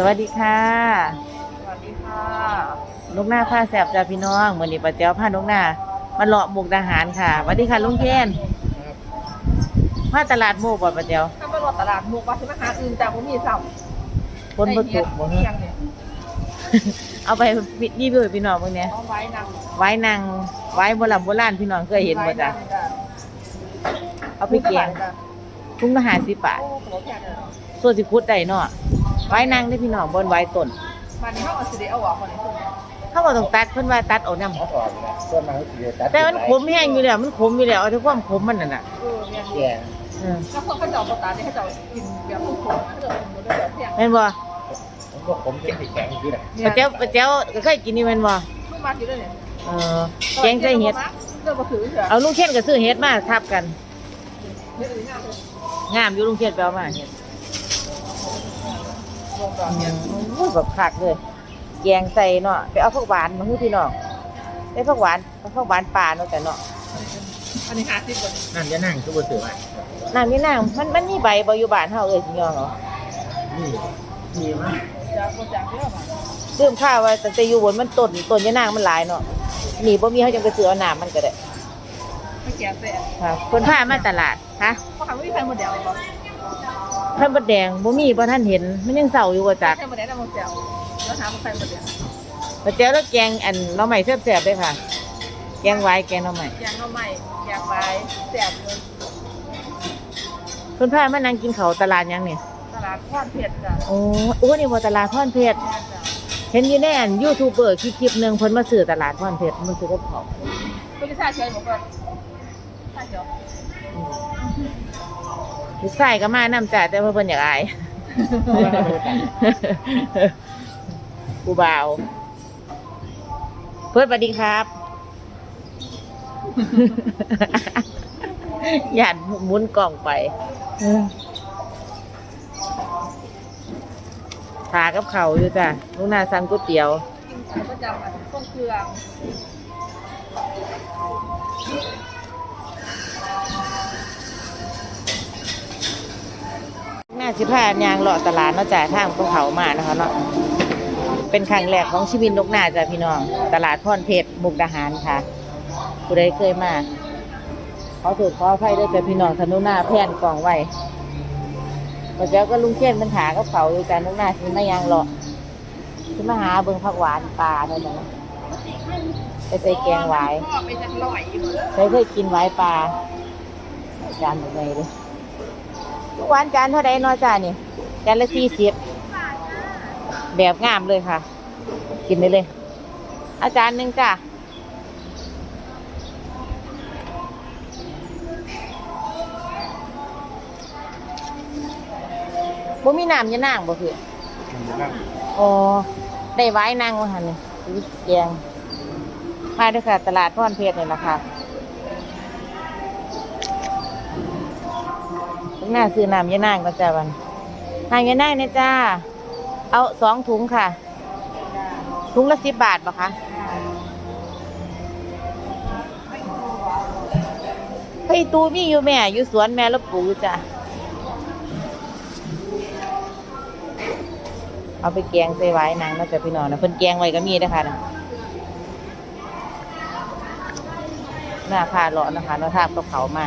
สวัสดีค่ะ สวัสดีค่ะลูกหน้าผ้าแสบจ้าพี่น้องมื่อนี้ป้าเจ้าผ้าลูกหน้ามาเลาะมุกดาหารค่ะสวัสดีค่ะลุงเคนผ้าตลาดโมกบ่ป้าเจ้าถ้าไปรถตลาดมุกว่าสิมาหาอื่นแต่ผมมีสับคนบ่ถูกบ่เที่เฮ้ยงเนี่ยเอาไปรีวิวให้พี่น้องเบิ่งเนี่ยเอาไว้นั่งไว้นางไว้โบราณโบราณพี่น้องเคยเห็นบ่จ้ะเอาไปเกียงทุ่งละ50บาทโอ้โหแค่นั้นส่วนสิคุดได้เนาะ ไว้นางได้อพี่น้องบนไว้ต้นมันนี่เขาเอาสิเดเอาออกคนนี้คนนี้เขาก็ต้องตัดเพิ่นว่าตัดออกนำเขาออกนะต้นไม้สีตัดแต่มันขมแห้งอยู่แล้วมันขมอยู่แล้วเอาแต่ความขมมันน่ะน่ะเออเนี่ยแก่เออแล้วพวกเขาจะเอาปลาตาเนี่ยเขาจะเอากินแบบทุกคนเขาจะกินหมดเลยแบบเที่ยงแม่นบ่มันก็ผมเป็นสีแข็งที่ไหนป้าเจ้าป้าเจ้าก็เคยกินนี่แม่นบ่ลูกมาอยู่ด้วยเนี่ยเออแกงใส่เห็ดเรื่องกระสือเถอะเอาลุงเขียนกับซื้อเห็ดมาทับกันเรื่องอื่นง่ายเลยงามอยู่ลุงเขียนไปเอามาเห็ด ลงก่อนเนี่ยโอ้ยแบบคักเลยแกงใส่เนาะไปเอาผักหวานมาให้พี่น้องได้ผักหวานเอาผักหวานป่าเนาะแต่เนาะอันนี้ห้าสิบบาทนั่นจะนั่งทุกคนถือว่าน้ำนี่นางมันมันมีใบบ่อยู่บ้านเฮาเอ้ยสิยองเหรอนี่มีมั้ยจากคนจากเยอะมาลืมข้าวไว้แต่แต่อยู่บนมันต้นต้นยะนางมันหลายเนาะนี่บ่มีเฮาจังไปซื้อเอาน้ำมันก็ได้ไม่แก่เสียครับเพิ่นพามาตลาดฮะเพราะเขาไม่มีใครมาเดียวเลยบ อกท่านบ่แดงบ่มีบ่ท่านเห็นมันยังเศร้าอยู่ว่าจักใครมาเดียวนะมึงเดียวแล้วถามว่าใครมาเดียวป้าเจ้าแล้วแกงอันหน่อไม้แซ่บๆเด้อค่ะ แกงไว้แกงหน่อไม้แกงข้าวใหม่แกงไว้แซ่บเลยเพิ่นพามานั่งกินข้าวตลาดหยังนี่ตลาดข้อนเผ็ดจ้ะโอ้โอ้นี่บ่ตลาดพรเพชรแม่จ้ะเห็นอยู่ในอันยูทูบเบอร์คลิปๆหนึงเพิ่นมาซื้อตลาดพรเพชรมันซื้อกับเขาวก็จะใช่เฉยบอกว่าใช่เดี๋ยว ลูกชายก็มานํจ้ะแต่ว่าเพิ่นอยากอาย กูบ่าวเพิ่นสวัสดีครับ หยาดหมุนกล่องไปทากับเขาวอยู่จ้ะลูกนาสั่งก๋วยเตี๋ยวกินของประจำอะต้มเครื่อง สิพายางเลาะตลาดเนาะจ่ายทางภูเขามานะคะเนาะเป็นครั้งแรกของชีวิตนกหน้าจ้ะพี่น้อง ตลาดพรเพชรมุกดาหารค่ะ ผู้ใดเคยมาขาถือขออภัยด้วยจ้ะพี่น้องธนุหน้าแผ่นกล่องไว้พอเจ้าก็ลุงเช่นมันหากับเขาอยู่จ้ะนกหน้าสิมายางเลาะสิมาหาเบิ่งผักหวานปลาเนาะจ้นไปใส่แกงไว้ก็ไปจะลอยอยู่เคยกินไว้ปลาจานแบบไหนเลย ทุกวันจานเท่าใดเนาะจ้านี่จานละสี่สิบแบบงามเลยค่ะ กินได้เลย อาจารย์หนึ่งจ้าบ่มีน้ำยะนางบ่คือมันจะนั่งอ๋อ ได้ไว้นางว่าหันนี่ซื้อแกงมาด้วยค่ะ ตลาดพ่อนเพชรนี่แหละค่ะ ข้างหน้าซื้อน้ำยะนางก็จ้าวันน้ำยะนางเนี่ยจ้า เอาสองถุงค่ะ ถุงละสิบบาทปะคะไปตูมีอยู่แม่ อยู่สวนแม่แล้วปลูกอยู่จ้ะ เอาไปแกงใส่ไว้นางน่าจะพี่น้องนะเพิ่นแกงไว้ก็มีนะคะนะหน้าพาเลาะนะคะเราทาบกับเขามา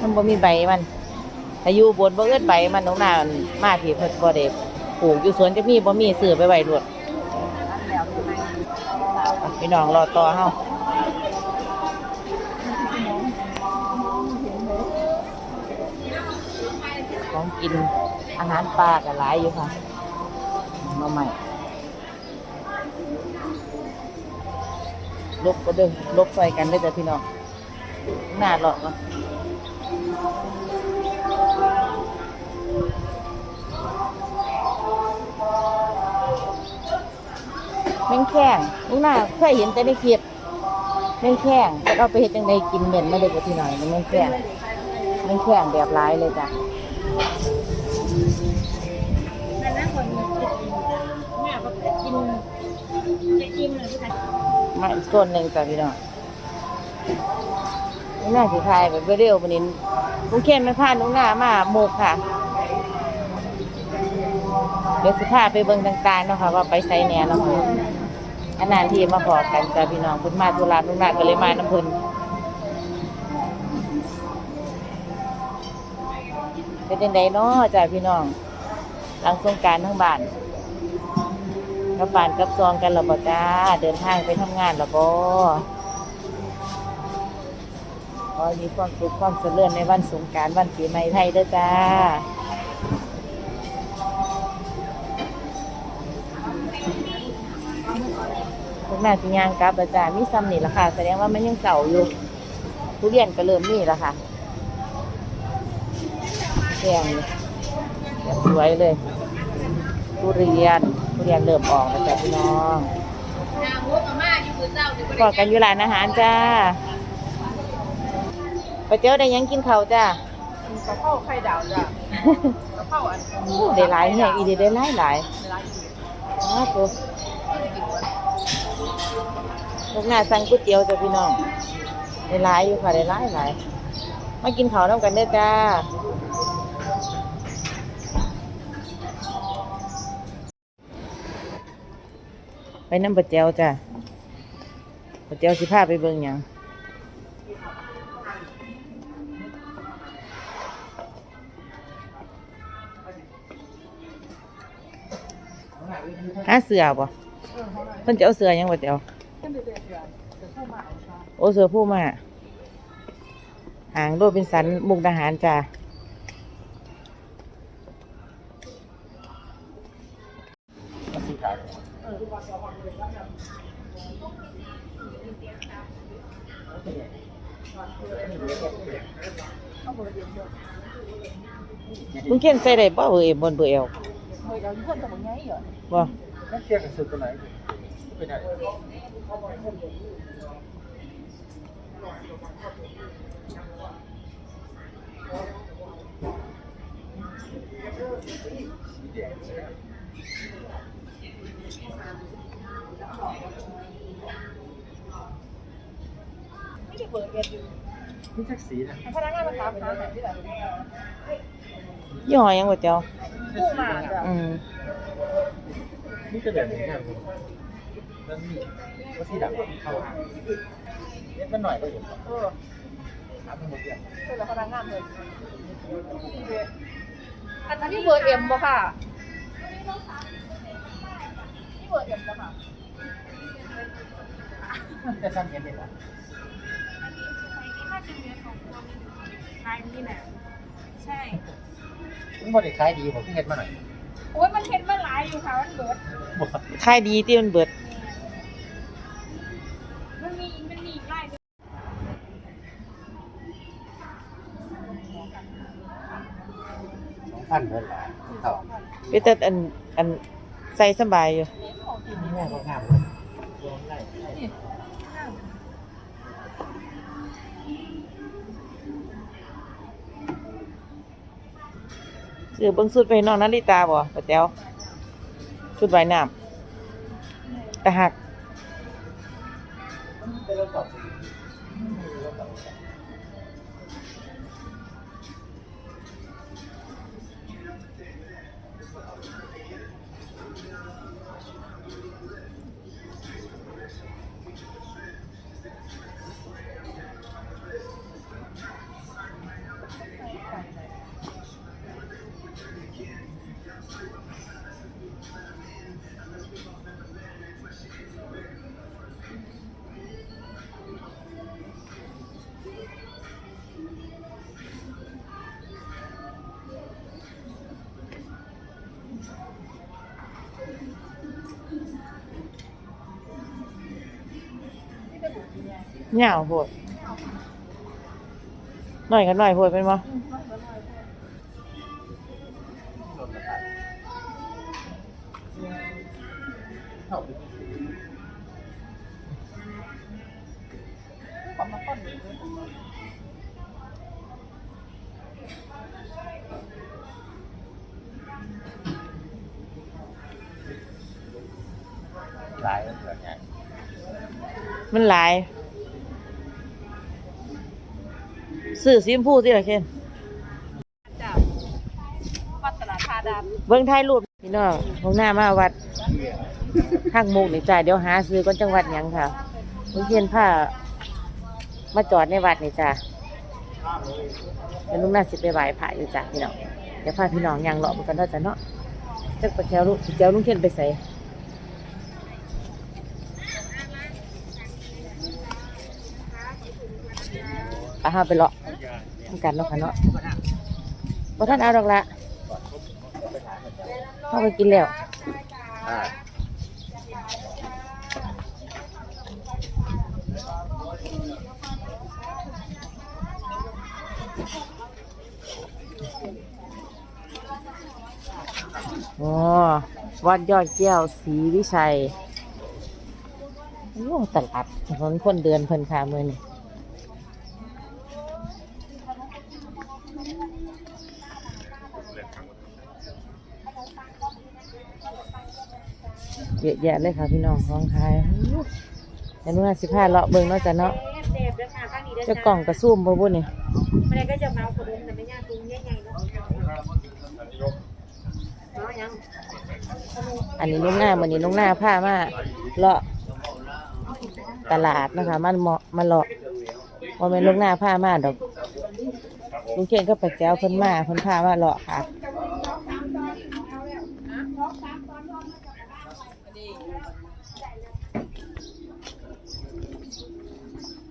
มันบ่มีใบมันถ้ายูบนบ่เอื้อใบมันน้องนามันมาที่เพิ่นบ่ได้ปลูกอยู่สวนจะมีบ่มีซื้อไปไว้รวดพี่น้องรอต่อเฮาของกินอาหารปลาก็หลายอยู่ค่ะมาใหม่ลบก็เด้อลบใส่กันได้อจ้ะพี่น้องหน้าหลอกเน แมงแข้งลูกหน้าเคยเห็นแต่ในคลิปแมงแข้งจะเอาไปเห็ดจังไดกินเหม็นไม่ได้กับพี่น้อยแมงแข้งแมงแข้งแบบร้ายเลยจ้ะนั่นนะคนแม่ก็กินจะกินเลยพี่ชายมาอีกส่วนหนึ่งจ้ะพี่น้องลูกหน้าสีทายแบบเร็วๆวันนี้ลุงเคนมันพาลุงหน้ามาโมกค่ะดี๋ยวสิพาไปเบิ่งต่างๆเนาะค่ะว่าไปไสแหน่เนาะค่ะ อันนั้นที่มาพอกันจ้าพี่น้องพิ่นมาธุระนุ่งนาก็เลยมานํเพิ่นเป็นจังไดเนาะจ้าพี่น้อง หลังสงการทั้งบ้านกับบ้านกับซองกันแล้วบ่จ้าเดินทางไปทำงานแล้วบ่ขอมีความสุขความเจริญในวันสงการวันปีใหม่ไทยด้อจ้า น่าสิย่างกลับแล้วจ้ามีซ้ำนี่ละค่ะ แสดงว่ามันยังเก่าอยู่ทุเรียนก็เริ่มมีแล้วค่ะแดงนี่แดงสวยเลย ทุเรียนทุเรียนเริ่มออกแล้วจ้าพี่น้องกอดกันอยู่ร้านอาหารจ้าไปเจ้าได้หยังกินเขาวจ้ากระเพราไข่ดาวจ้ะกระเพราอันได้หลายเนี่ยอีเดได้หลายหลายร้านอ้าวตัว พวกหน้าสั่งก๋วยเตี๋ยวจ้ะพี่น้องได้หลายอยู่ค่ะได้หลายหลายมากินข้าวน้ำกันเด้อจ้าไปน้ำปลาแจวจ้ะปลาแจวสิพาไปเบิ่งหยังหาเสือบ่ พิ่นจะเอาเสือยังปลาแจวขึ้นไปเดือดเดือดเดือดเข้ามาเอาค่ะโอ้เสือผู้มาหางโรบินสันมุกดาหารจ้ะมึงเขียนใส่ได้บ่เออบนเบอร์เอวเมื่เชื่อนตะบนไงเหรอบ่นั่นเทียบ กับสุดตัวไหนเป็นอะไรไม่ได้เปิดเรียนอยู่นี่แท็กสีนะพนักงานมาถามหาไหนที่ไหนยี่ห้อหยังปลาแจวผู้มาจ้ะอืมนี่ก็แบบนี้ครั บแล้วนี่ก็สีดำเข้าหางเล็กมันหน่อยก็เห็นเออถามมันหมดอย่างเป็นพนักงานเลยอันนี้เบอร์เอ็มบ่ค่ะนี่เบอร์เอ็มบ่ค่ะจะซ้ำเห็นเลยนะลายนี้แหละใช่มันบริขายดีผมเห็นมาหน่อยโอ้ยมันเห็นมันหลายอยู่ค่ะมันเบิดบอกขายดีที่มันเบิด พันเท่าไหร่เท่าไปแต่อันอันใส่สบายอยู่นี่แม่ก็งามเลยรวมได้ซื้อเบิ่งสุดไปน้องนาริตาบ่ป้าแจ๋วชุดว่ายน้ำตะหัก เหงาโพดหน่อยกันหน่อยโพดเป็นบ่เท่าของมาต้นเลยหลายเหลือไงมันหลาย ซื้อสีชมพูสิล่ะเคนจ้ะวัดตลาดทาดามเบิ่งถ่ายรูปพี่น้องลงหน้ามาวัดข้างมุกนี่จ้าเดี๋ยวหาซื้อก้นจังหวัดหยังค่ะลุงเทียนผ้ามาจอดในวัดนี่จ้าเดี๋ยวลุงน่าสิไปไหว้พระอยู่จ้าพี่น้องเดี๋ยวพาพี่น้องยังเลาะไปกันเนาจ้ะเนาะจักไปแถวลุงเดี๋ยวลุงเทียนไปใส่อาหาไปเลาะ กันเนาะค่ะเนาะพอท่านเอาดอกละเข้าไปกินแล้วอ๋อวัดยอดแก้วศรีวิชัยโอ้ตลาดถนนคนเดินเพิ่นค่ะมือนี่ ยอะแยะเลยค่ะพี่น้องของขายเดี๋ยวหนูน่าสิพาเลาะเบิ่งเนาะจ้ะเนาะจะกล่องกระซุ่มบ่บุ่นนี่ม่ได้ก็จะเมาขนมแต่ไม่ยากตุ้งใหญ่ๆเนาะเนาะอันนี้ลุงหน้าวันนี้ลุงหน้าพามาเลาะตลาดนะคะมันเหมาะมาเลาะว่าเป็นลุงหน้าพามาดอกลุงเคนก็ไปแก้วเพิ่นมาเพิ่นพามาเลาะค่ะ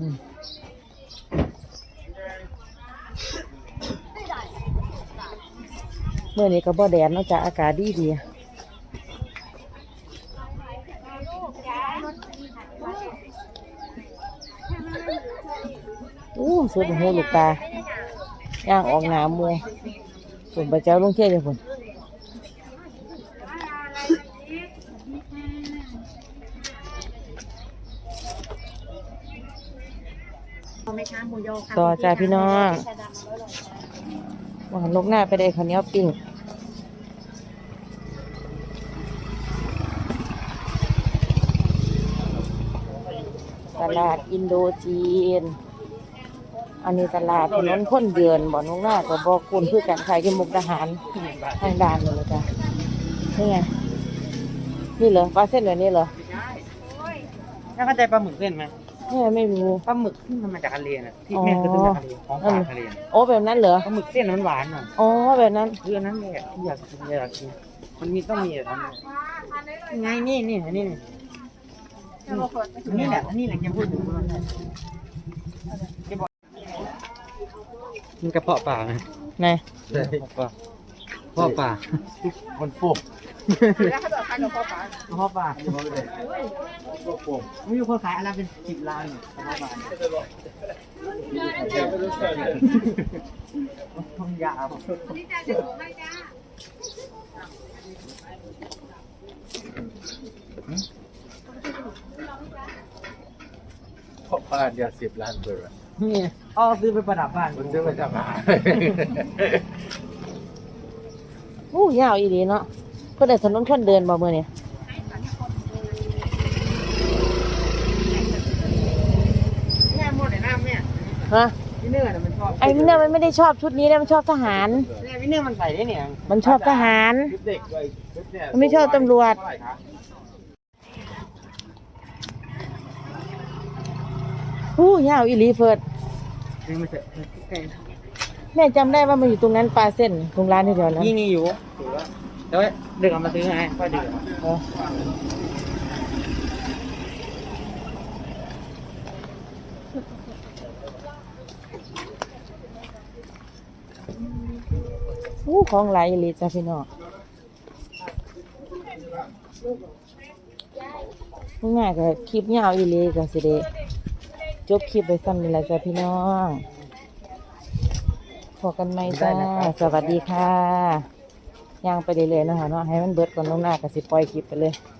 เมื่อนี้ก็บ่แดดนาะจ้ะอากาศดีดีอู้สุดหูลูกตาย่างออกหนามัวส่งไปเจ้าลุงเทียนเลยพุ่น ต่อจ้าพี่น้องว่าหันลกหน้าไปได้ข้าวเหนียวปิ้งตลาดอินโดจีน อันนี้ตลาดถนนคนเดือนบ่อนลงหน้าก็บอกคุณคือกันขายกินมุกทหารทางด่านเลยจ้ะนี่ไงนี่เหรอปลาเส้นแบบนี้เหรอถ้าเข้าใจปลาหมึกเส้นไหม แม่ไม่รู้ ปลาหมึกที่มันมาจากทะเลน่ะที่อ๋อแม่เคยซื้อจากทะเลของฝากทะเลน่ะโอ้แบบนั้นเหรอปลาหมึกเส้นมันหวานหน่อยอ๋อแบบนั้นคืออันนั้นแหละที่อยากกินอยากกินมันมีต้องมีอะทำไงนี่นี่อันนี้นี่นี่แหละอันนี้แหละยังพูดถึงมันเลยมันกระเพาะปลาไงไหน ใช่ปลา พ่อปลามันฟุบกระเพาะปลากระเพาะปลาไม่มีคนขายอะไรเป็นสิบล้านกระเพาะปลาทองยาวเพราะบ้านยาสิบล้านเบอร์นี่อ๋อซื้อไปประดับบ้านมันจะมาจากไหนอู้ ยาวอีดีเนาะเพื่อนได้ถนนคนเดินบ่เมื่อนี่แม่หมดเลยน้ำเนี่ยฮะพี่เนื้อน่ะมันชอบไอ้เนี่ยมันไม่ได้ชอบชุดนี้นะมันชอบทหารเนี่ยพี่เนื้อมันใส่ได้เนี่ยมันชอบทหารชุดเด็กเลยชุดเนี่ยมันไม่ชอบตำรวจเท่าไหร่ครับอู้ยาวอีหลีเฟิร์ดนี่มันจะใกล้ แม่จำได้ว่ามันอยู่ตรงนั้นปลาเส้นตรงร้านที่เดียวนั้นนี่นี่อยู่ถือว่าเดี๋ยวเดึกเอามาซื้อให้ค่อยดึกเอออู้ของหลายอีหลีจ้ะพี่น้องง่ายๆก็คลิปยาวอีหลีก็สิเดจบคลิปไปซ้ำนี่แหละจ้ะพี่น้อง พบกันไหมจ้า สวัสดีค่ะย่างไปเรื่อยๆเนาะคะเนาะให้มันเบิดก่อนลงหน้าก็สิปล่อยคลิปไปเลยไ